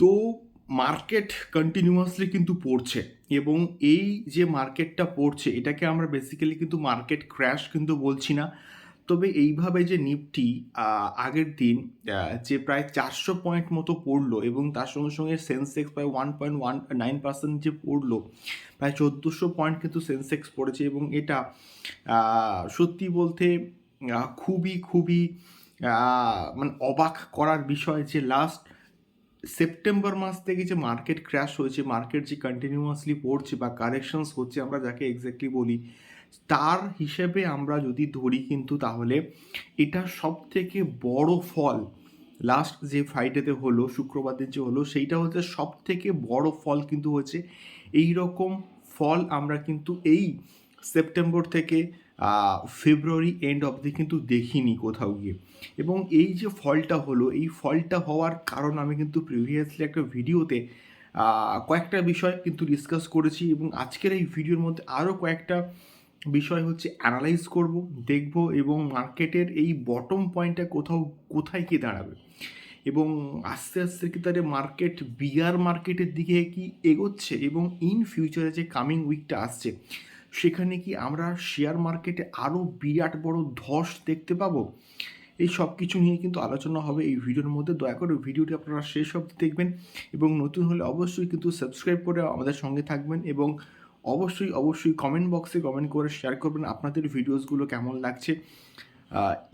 তো market continuously কিন্তু পড়ছে এবং এই যে মার্কেটটা পড়ছে, এটাকে আমরা বেসিক্যালি কিন্তু মার্কেট ক্র্যাশ কিন্তু বলছি না। তবে এইভাবে যে নিফটি আগের দিন যে প্রায় চারশো পয়েন্ট মতো পড়ল এবং তার সঙ্গে সঙ্গে সেন্সেক্স প্রায় one point one nine percent যে পড়ল, প্রায় চোদ্দোশো পয়েন্ট কিন্তু সেন্সেক্স পড়েছে এবং এটা সত্যি বলতে খুবই খুবই মানে অবাক করার বিষয় যে লাস্ট সেপ্টেম্বর মাস থেকে যে মার্কেট ক্র্যাশ হয়েছে মার্কেট যে কন্টিনিউয়াসলি পড়ছে বা কারেকশনস হচ্ছে, আমরা যাকে এক্স্যাক্টলি বলি, তার হিসেবে আমরা যদি ধরি কিন্তু তাহলে এটা সব থেকে বড় ফল লাস্ট যে ফ্রাইডেতে হলো শুক্রবার দিন যে হলো, সেইটা হচ্ছে সব থেকে বড় ফল কিন্তু হয়েছে এই রকম ফল আমরা কিন্তু এই সেপ্টেম্বর থেকে ফেব্রুয়ারি এন্ড অবধি কিন্তু দেখিনি কোথাও গিয়ে। এবং এই যে ফলটা হলো, এই ফলটা হওয়ার কারণ আমি কিন্তু প্রিভিয়াসলি একটা ভিডিওতে কয়েকটা বিষয় কিন্তু ডিসকাস করেছি এবং আজকের এই ভিডিওর মধ্যে আরও কয়েকটা বিষয় হচ্ছে অ্যানালাইজ করব, দেখব এবং মার্কেটের এই বটম পয়েন্টটা কোথাও, কোথায় গিয়ে দাঁড়াবে। এবং আস্তে আস্তে কি তাদের মার্কেট বিয়ার মার্কেটের দিকে কি এগোচ্ছে এবং ইন ফিউচারে যে কামিং উইকটা আসছে সেখানে কি আমরা শেয়ার মার্কেটে আরও বিরাট বড় ধস দেখতে পাবো? এই সব কিছু নিয়ে কিন্তু আলোচনা হবে এই ভিডিওর মধ্যে। দয়া করে ভিডিওটি আপনারা শেষ অবধি দেখবেন এবং নতুন হলে অবশ্যই কিন্তু সাবস্ক্রাইব করে আমাদের সঙ্গে থাকবেন এবং অবশ্যই অবশ্যই কমেন্ট বক্সে কমেন্ট করে শেয়ার করবেন আপনাদের ভিডিওসগুলো কেমন লাগছে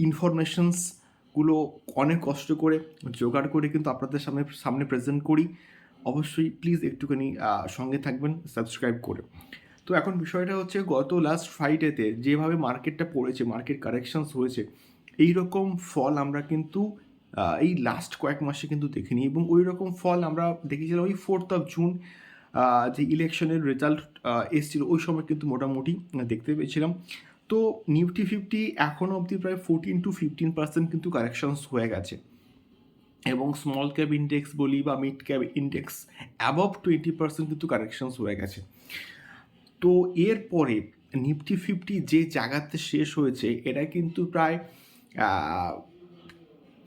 ইনফরমেশনসগুলো অনেক কষ্ট করে জোগাড় করে কিন্তু আপনাদের সামনে সামনে প্রেজেন্ট করি। অবশ্যই প্লিজ একটুখানি সঙ্গে থাকবেন সাবস্ক্রাইব করে। তো এখন বিষয়টা হচ্ছে গত লাস্ট ফ্রাইডেতে যেভাবে মার্কেটটা পড়েছে মার্কেট কারেকশনস হয়েছে এই রকম ফল আমরা কিন্তু এই লাস্ট কয়েক মাসে কিন্তু দেখিনি এবং ওই রকম ফল আমরা দেখেছিলাম ওই ফোর্থ অফ জুন যে ইলেকশনের রেজাল্ট এসেছিল, ওই সময় কিন্তু মোটামুটি দেখতে পেয়েছিলাম। তো নিফটি ফিফটি এখনও অবধি প্রায় ফোরটিন টু ফিফটিন পার্সেন্ট কিন্তু কারেকশনস হয়ে গেছে। এবং স্মল ক্যাব ইন্ডেক্স বলি বা mid cap index above twenty percent কিন্তু কারেকশনস হয়ে গেছে। তো এরপরে নিফটি ফিফটি যে জায়গাতে শেষ হয়েছে এটা কিন্তু প্রায়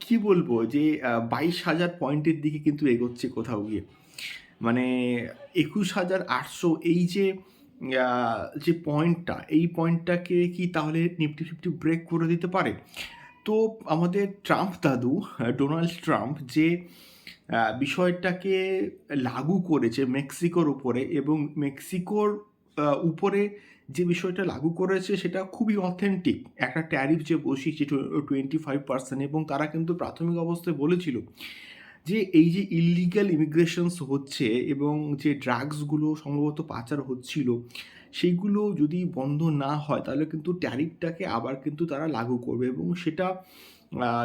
কি বলব যে বাইশ হাজার পয়েন্টের দিকে কিন্তু এগোচ্ছে কোথাও গিয়ে। মানে একুশ হাজার আটশো, এই যে যে পয়েন্টটা, এই পয়েন্টটাকে কি তাহলে নিফটি ফিফটি ব্রেক করে দিতে পারে? তো আমাদের ট্রাম্প দাদু, ডোনাল্ড ট্রাম্প যে বিষয়টাকে লাগু করেছে মেক্সিকোর উপরে এবং মেক্সিকোর উপরে যে বিষয়টা লাগু করেছে সেটা খুবই অথেন্টিক একটা ট্যারিফ যে বসিয়েছে টোয়েন্টি ফাইভ পার্সেন্ট এবং তারা কিন্তু প্রাথমিক অবস্থায় বলেছিল যে এই যে ইলিগাল ইমিগ্রেশনস হচ্ছে এবং যে ড্রাগসগুলো সম্ভবত পাচার হচ্ছিল সেইগুলো যদি বন্ধ না হয় তাহলে কিন্তু ট্যারিফটাকে আবার কিন্তু তারা লাগু করবে এবং সেটা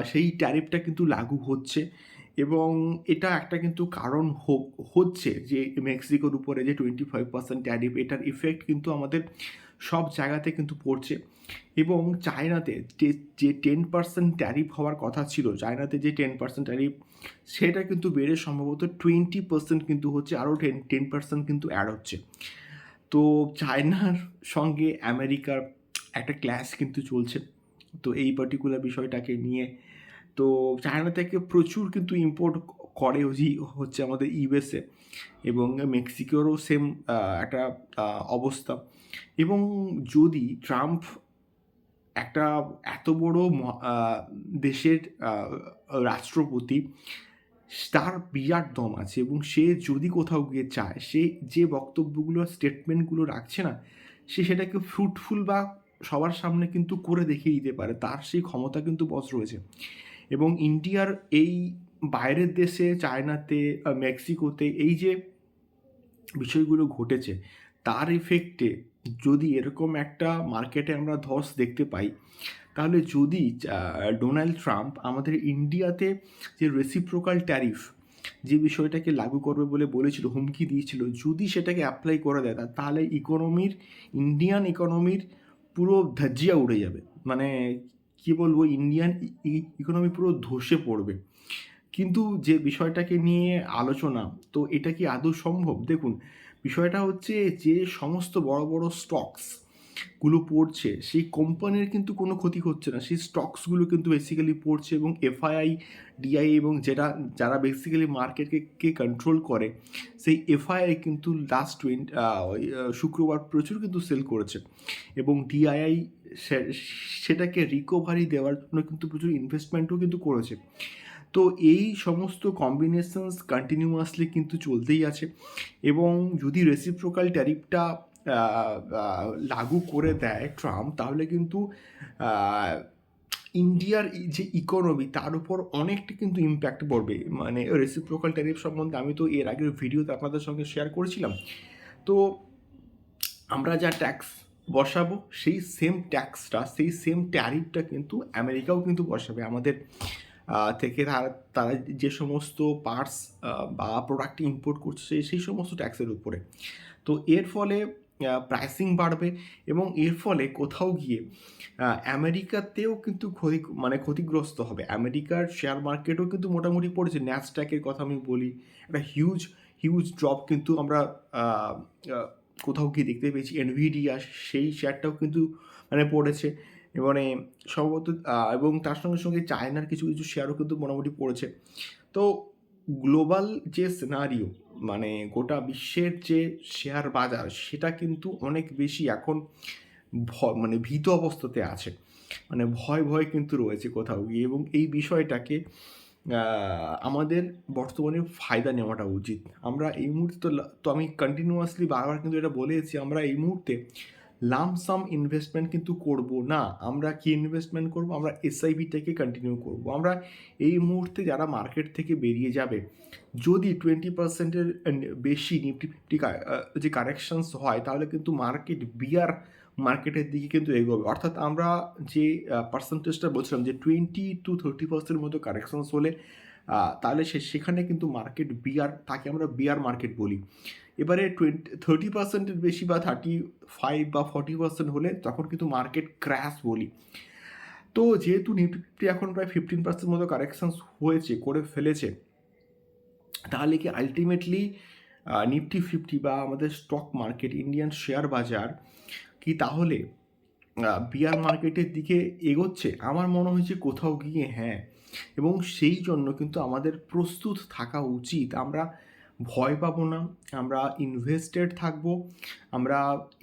সেই ট্যারিফটা কিন্তু লাগু হচ্ছে। এবং এটা একটা কিন্তু কারণ হচ্ছে যে মেক্সিকোর উপরে যে টোয়েন্টি ফাইভ পার্সেন্ট ট্যারিফ এটার ইফেক্ট কিন্তু আমাদের সব জায়গাতে কিন্তু পড়ছে। এবং চায়নাতে যে- যে টেন পার্সেন্ট ট্যারিফ হওয়ার কথা ছিল, চায়নাতে যে টেন পার্সেন্ট ট্যারিফ সেটা কিন্তু বেড়ে সম্ভবত টোয়েন্টি পার্সেন্ট কিন্তু হচ্ছে, আরও টেন টেন পার্সেন্ট কিন্তু অ্যাড হচ্ছে। তো চায়নার সঙ্গে আমেরিকার একটা ক্ল্যাশ কিন্তু চলছে। তো এই পার্টিকুলার বিষয়টাকে নিয়ে তো চায়না থেকে প্রচুর কিন্তু ইম্পোর্ট করে হচ্ছে- হচ্ছে আমাদের ইউএসএ এবং মেক্সিকোরও সেম একটা অবস্থা। এবং যদি ট্রাম্প একটা এত বড় দেশের রাষ্ট্রপতি, তার বিরাট দম আছে এবং সে যদি কোথাও গিয়ে চায়, সে যে বক্তব্যগুলো স্টেটমেন্টগুলো রাখছে না, সে সেটাকে ফ্রুটফুল বা সবার সামনে কিন্তু করে দেখিয়ে দিতে পারে। তার সেই ক্ষমতা কিন্তু বস রয়েছে। এবং ইন্ডিয়ার এই বাইরের দেশে, চায়নাতে মেক্সিকোতে এই যে বিষয়গুলো ঘটেছে, তার এফেক্টে যদি এরকম একটা মার্কেটে আমরা ধস দেখতে পাই, তাহলে যদি ডোনাল্ড ট্রাম্প আমাদের ইন্ডিয়াতে যে রেসিপ্রোকাল ট্যারিফ যে বিষয়টাকে লাগু করবে বলে বলেছিল, হুমকি দিয়েছিল, যদি সেটাকে অ্যাপ্লাই করে দেয় তাহলে ইকোনমির ইন্ডিয়ান ইকোনমির পুরো ধাজিয়া উড়ে যাবে। মানে কি বলব ইন্ডিয়ান ইকোনমি পুরো ধসে পড়বে। কিন্তু যে বিষয়টাকে নিয়ে আলোচনা, তো এটা কি আদৌ সম্ভব? দেখুন, বিষয়টা হচ্ছে যে সমস্ত বড় বড় স্টকস গুলো পড়ছে, সেই কোম্পানির কিন্তু কোনো ক্ষতি হচ্ছে না। সেই স্টকসগুলো কিন্তু বেসিক্যালি পড়ছে এবং এফআইআই ডিআই এবং যেটা, যারা বেসিক্যালি মার্কেটকে কে কন্ট্রোল করে, সেই এফআইআই কিন্তু লাস্ট টোয়েন্ট শুক্রবার প্রচুর কিন্তু সেল করেছে। এবং ডিআইআই সেটাকে রিকভারি দেওয়ার জন্য কিন্তু প্রচুর ইনভেস্টমেন্টও কিন্তু করেছে। তো এই সমস্ত কম্বিনেশনস কন্টিনিউয়াসলি কিন্তু চলতেই আছে। এবং যদি রেসিপ্রোকাল ট্যারিফটা লাগু করে দেয় ট্রাম্প, তাহলে কিন্তু ইন্ডিয়ার যে ইকোনমি তার উপর অনেকটা কিন্তু ইম্প্যাক্ট পড়বে। মানে রেসিপ্রোকাল ট্যারিফ সম্বন্ধে আমি তো এর আগের ভিডিওতে আপনাদের সঙ্গে শেয়ার করেছিলাম। তো আমরা যা ট্যাক্স বসাবো, সেই সেম ট্যাক্সটা সেই সেম ট্যারিফটা কিন্তু আমেরিকাও কিন্তু বসাবে। আমাদের থেকে তারা তারা যে সমস্ত পার্টস বা প্রোডাক্ট ইম্পোর্ট করছে, সেই সমস্ত ট্যাক্সের উপরে। তো এর ফলে প্রাইসিং বাড়বে এবং এর ফলে কোথাও গিয়ে আমেরিকাতেও কিন্তু ক্ষতি মানে ক্ষতিগ্রস্ত হবে। আমেরিকার শেয়ার মার্কেটও কিন্তু মোটামুটি পড়েছে। ন্যাসট্যাকের কথা আমি বলি। একটা হিউজ হিউজ ড্রপ কিন্তু আমরা কোথাও গিয়ে দেখতে পেয়েছি। এনভিডিয়া সেই শেয়ারটাও কিন্তু মানে পড়েছে। মানে সম্ভবত এবং তার সঙ্গে সঙ্গে চায়নার কিছু কিছু শেয়ারও কিন্তু মোটামুটি পড়েছে। তো গ্লোবাল যে সিনারিও মানে গোটা বিশ্বের যে শেয়ার বাজার, সেটা কিন্তু অনেক বেশি এখন মানে ভীত অবস্থাতে আছে। মানে ভয় ভয় কিন্তু রয়েছে কোথাও গিয়ে এবং এই বিষয়টাকে আমাদের বর্তমানে ফায়দা নেওয়াটা উচিত। আমরা এই মুহূর্তে তো তো আমি কন্টিনিউয়াসলি বারবার কিন্তু এটা বলেছি, আমরা এই মুহূর্তে লামসাম ইনভেস্টমেন্ট কিন্তু করব না। আমরা কি ইনভেস্টমেন্ট করব? আমরা এসআইবিটাকে কন্টিনিউ করব। আমরা এই মুহূর্তে যারা মার্কেট থেকে বেরিয়ে যাবে, যদি টোয়েন্টি পার্সেন্টের বেশি নিফটি ফিফটি যে কারেকশনস হয়, তাহলে কিন্তু মার্কেট বিয়ার মার্কেটের দিকে কিন্তু এগোবে। অর্থাৎ আমরা যে পার্সেন্টেজটা বলছিলাম যে টোয়েন্টি টু থার্টি পার্সেন্টের মতো কারেকশনস হলে তাহলে সে সেখানে কিন্তু মার্কেট বিয়ার তাকে আমরা বিয়ার মার্কেট বলি। এবারে টোয়েন্টি থার্টি পার্সেন্টের বেশি বা থার্টি ফাইভ বা ফর্টি পার্সেন্ট হলে তখন কিন্তু মার্কেট ক্র্যাশ বলি। তো যেহেতু নিফটি এখন প্রায় ফিফটিন পার্সেন্ট মতো কারেকশানস হয়েছে, করে ফেলেছে, তাহলে কি আলটিমেটলি নিফটি ফিফটি বা আমাদের স্টক মার্কেট ইন্ডিয়ান শেয়ার বাজার কি তাহলে বিয়ার মার্কেটের দিকে এগোচ্ছে? আমার মনে হয়েছে কোথাও গিয়ে হ্যাঁ। এবং সেই জন্য কিন্তু আমাদের প্রস্তুত থাকা উচিত। আমরা ভয় পাবো না, আমরা ইনভেস্টেড থাকব, আমরা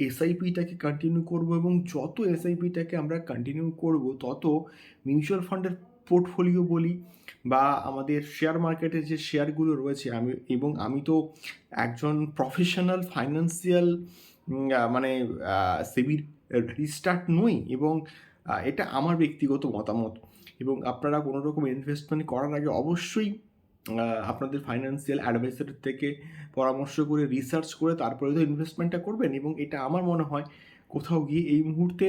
এসআইপিটাকে কন্টিনিউ করব এবং যত এসআইপিটাকে আমরা কন্টিনিউ করব, তত মিউচুয়াল ফান্ডের পোর্টফোলিও বলি বা আমাদের শেয়ার মার্কেটে যে শেয়ারগুলো রয়েছে, আমি, এবং আমি তো একজন প্রফেশনাল ফাইন্যান্সিয়াল মানে সেবির রিস্টার্ট নই এবং এটা আমার ব্যক্তিগত মতামত। এবং আপনারা কোনো রকম ইনভেস্টমেন্ট করার আগে অবশ্যই আপনাদের ফাইন্যান্সিয়াল অ্যাডভাইসার থেকে পরামর্শ করে রিসার্চ করে তারপরে তো ইনভেস্টমেন্টটা করবেন এবং এটা আমার মনে হয় কোথাও গিয়ে এই মুহূর্তে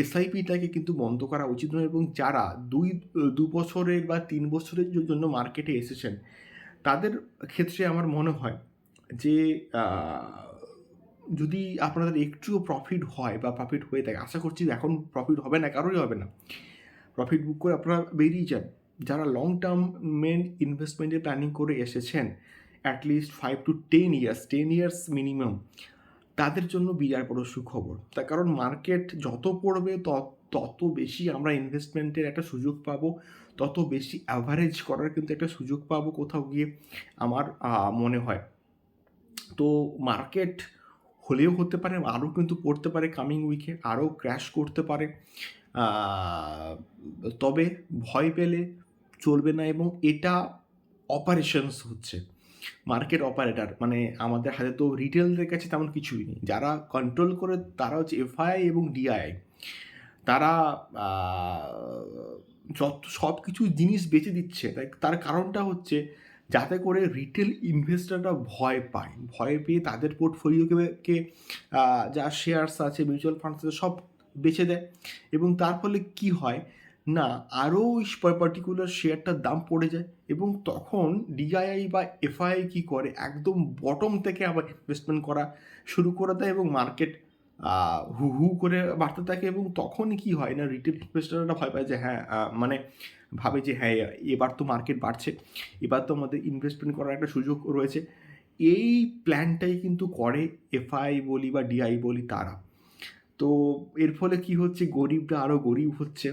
এসআইপিটাকে কিন্তু বন্ধ করা উচিত নয় এবং যারা দুই, দু বছরের বা তিন বছরের জন্য মার্কেটে এসেছেন, তাদের ক্ষেত্রে আমার মনে হয় যে যদি আপনাদের একটুও প্রফিট হয় বা প্রফিট হয়ে থাকে, আশা করছি এখন প্রফিট হবে না, কারোরই হবে না। প্রফিট বুক করে আপনারা বেরিয়ে যান। যারা লং টার্ম মেন ইনভেস্টমেন্টের প্ল্যানিং করে এসেছেন at least five to ten years ten years minimum তাদের জন্য বিরাট বড় সুখবর। তার কারণ মার্কেট যত পড়বে তত বেশি আমরা ইনভেস্টমেন্টের একটা সুযোগ পাবো, তত বেশি অ্যাভারেজ করার কিন্তু একটা সুযোগ পাবো কোথাও গিয়ে, আমার মনে হয়। তো মার্কেট হলেও হতে পারে, আরও কিন্তু পড়তে পারে কামিং উইকে আরও ক্র্যাশ করতে পারে। তবে ভয় পেলে চলবে না এবং এটা অপারেশনস হচ্ছে। মার্কেট অপারেটার মানে আমাদের হাতে তো রিটেলদের কাছে তেমন কিছুই নেই। যারা কন্ট্রোল করে তারা হচ্ছে এফআইআই এবং ডিআইআই তারা যত সব কিছু জিনিস বেচে দিচ্ছে, তাই তার কারণটা হচ্ছে যাতে করে রিটেল ইনভেস্টাররা ভয় পায়। ভয় পেয়ে তাদের পোর্টফোলিওকে যা শেয়ার্স আছে মিউচুয়াল ফান্ডস আছে, সব বেছে দেয়। এবং তার ফলে কি হয়? না আরও ওই পার্টিকুলার শেয়ারটার দাম পড়ে যায় এবং তখন ডিআইআই বা এফআইআই কী করে? একদম বটম থেকে আবার ইনভেস্টমেন্ট করা শুরু করে দেয় এবং মার্কেট হু হু করে বাড়তে থাকে এবং তখনই কি হয় না রিটেল ইনভেস্টাররা ভয় পায় যে হ্যাঁ মানে ভাবে যে হ্যাঁ এবার তো মার্কেট বাড়ছে, এবার তো আমাদের ইনভেস্টমেন্ট করার একটা সুযোগ রয়েছে। এই প্ল্যানটাই কিন্তু করে এফআই বলি বা ডিআই বলি তারা। তো এর ফলে কি হচ্ছে? গরিবরা আরও গরিব হচ্ছে।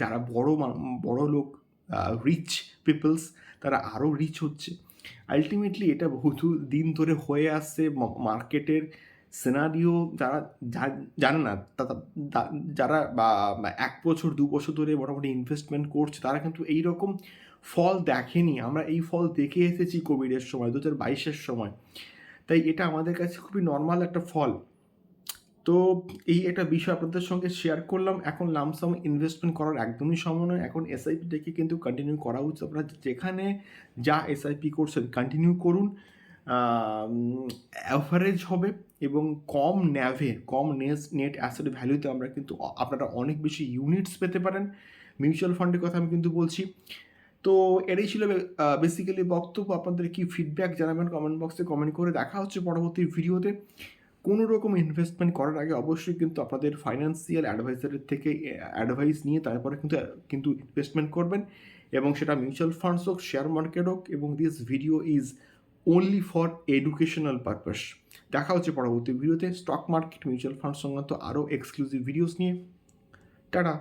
যারা বড় বড় লোক রিচ পিপলস তারা আরও রিচ হচ্ছে। আলটিমেটলি এটা বহু দিন ধরে হয়ে আসছে মার্কেটের সিনারিও যারা জানে না যারা, বা এক বছর, দু বছর ধরে মোটামুটি ইনভেস্টমেন্ট করছে, তারা কিন্তু এই রকম ফল দেখেনি। আমরা এই ফল দেখে এসেছি কোভিডের সময়, দু হাজার বাইশের সময়। তাই এটা আমাদের কাছে খুবই নর্মাল একটা ফল। তো এই একটা বিষয় আপনাদের সঙ্গে শেয়ার করলাম। এখন লামসাম ইনভেস্টমেন্ট করার একদমই সময় নয়। এখন এসআইপি থেকে কিন্তু কন্টিনিউ করা উচিত। আপনারা যেখানে যা এসআইপি করছেন কন্টিনিউ করুন। অ্যাভারেজ হবে এবং কম ন্যাভে কম নেস নেট অ্যাসেট ভ্যালুতে আমরা কিন্তু আপনারা অনেক বেশি ইউনিটস পেতে পারেন। মিউচুয়াল ফান্ডের কথা আমি কিন্তু বলছি। তো এটাই ছিল বেসিক্যালি বক্তব্য। আপনাদের কি ফিডব্যাক জানাবেন কমেন্ট বক্সে কমেন্ট করে দেখা হচ্ছে পরবর্তী ভিডিওতে কোনো রকম ইনভেস্টমেন্ট করার আগে অবশ্যই কিন্তু আপনাদের ফাইন্যান্সিয়াল অ্যাডভাইজারের থেকে অ্যাডভাইস নিয়ে তারপরে কিন্তু কিন্তু ইনভেস্টমেন্ট করবেন এবং সেটা মিউচুয়াল ফান্ডস হোক শেয়ার মার্কেট হোক এবং this video is only for educational purpose দেখা হচ্ছে পরবর্তী ভিডিওতে স্টক মার্কেট মিউচুয়াল ফান্ড সংক্রান্ত আরও এক্সক্লুসিভ ভিডিওস নিয়ে। টাটা!